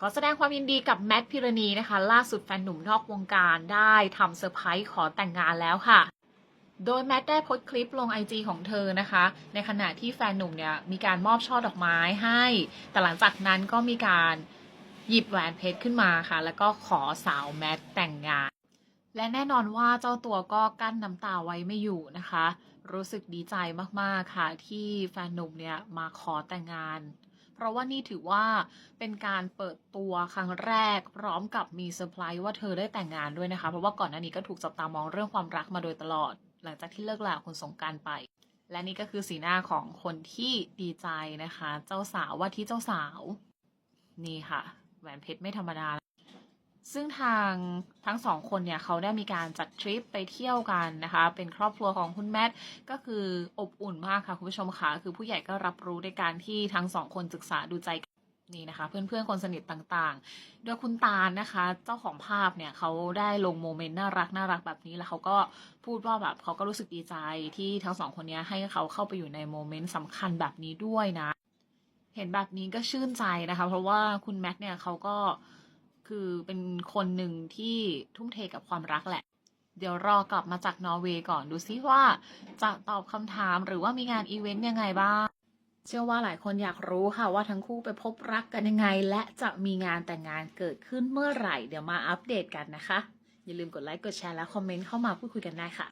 ขอแสดงความยินดีกับแมทพิรณีนะคะ ล่าสุดแฟนหนุ่มนอกวงการได้ทำเซอร์ไพรส์ขอแต่งงานแล้วค่ะ โดยแมทได้โพสต์คลิปลง IG ของเธอนะคะ ในขณะที่แฟนหนุ่มเนี่ยมีการมอบช่อดอกไม้ให้ แต่หลังจากนั้นก็มีการหยิบแหวนเพชรขึ้นมาค่ะ แล้วก็ขอสาวแมทแต่งงาน และแน่นอนว่าเจ้าตัวก็กั้นน้ำตาไว้ไม่อยู่นะคะ รู้สึกดีใจมากๆค่ะ ที่แฟนหนุ่มเนี่ยมาขอแต่งงาน เพราะว่านี่ถือว่าเป็นการเปิดตัวครั้งแรก พร้อมกับมีเซอร์ไพรส์ว่าเธอได้แต่งงานด้วยนะคะ เพราะว่าก่อนหน้านี้ก็ถูกจับตามองเรื่องความรักมาโดยตลอด หลังจากที่เลิกลาคุณสงการไป และนี่ก็คือสีหน้าของคนที่ดีใจนะคะ เจ้าสาวว่าที่เจ้าสาว นี่ค่ะ แหวนเพชรไม่ธรรมดา ซึ่งทางทั้งสองคนเนี่ยเขาได้มีการจัดทริปไปเที่ยวกันนะคะ เป็นครอบครัวของคุณแมทก็คืออบอุ่นมากค่ะคุณผู้ชมค่ะคือผู้ใหญ่ก็รับรู้ในการที่ทั้งสองคนศึกษาดูใจกันนี่นะคะ เพื่อนๆคนสนิทต่างๆ โดยคุณตาลนะคะ เจ้าของภาพเนี่ยเขาได้ลงโมเมนต์น่ารักน่ารักแบบนี้แล้วเขาก็พูดว่าแบบเขาก็รู้สึกดีใจที่ทั้งสองคนนี้ให้เขาเข้าไปอยู่ในโมเมนต์สำคัญแบบนี้ด้วยนะ เห็นแบบนี้ก็ชื่นใจนะคะ เพราะว่าคุณแมทเนี่ยเขาก็ คือเป็นคนหนึ่งที่ทุ่มเทกับความรักแหละ เดี๋ยวรอกลับมาจากนอร์เวย์ก่อนดูซิว่าจะตอบคำถามหรือว่ามีงานอีเวนต์ยังไงบ้าง เชื่อว่าหลายคนอยากรู้ค่ะว่าทั้งคู่ไปพบรักกันยังไง และจะมีงานแต่งงานเกิดขึ้นเมื่อไหร่ เดี๋ยวมาอัปเดตกันนะคะ อย่าลืมกดไลค์กดแชร์และคอมเมนต์เข้ามาพูดคุยกันได้ค่ะ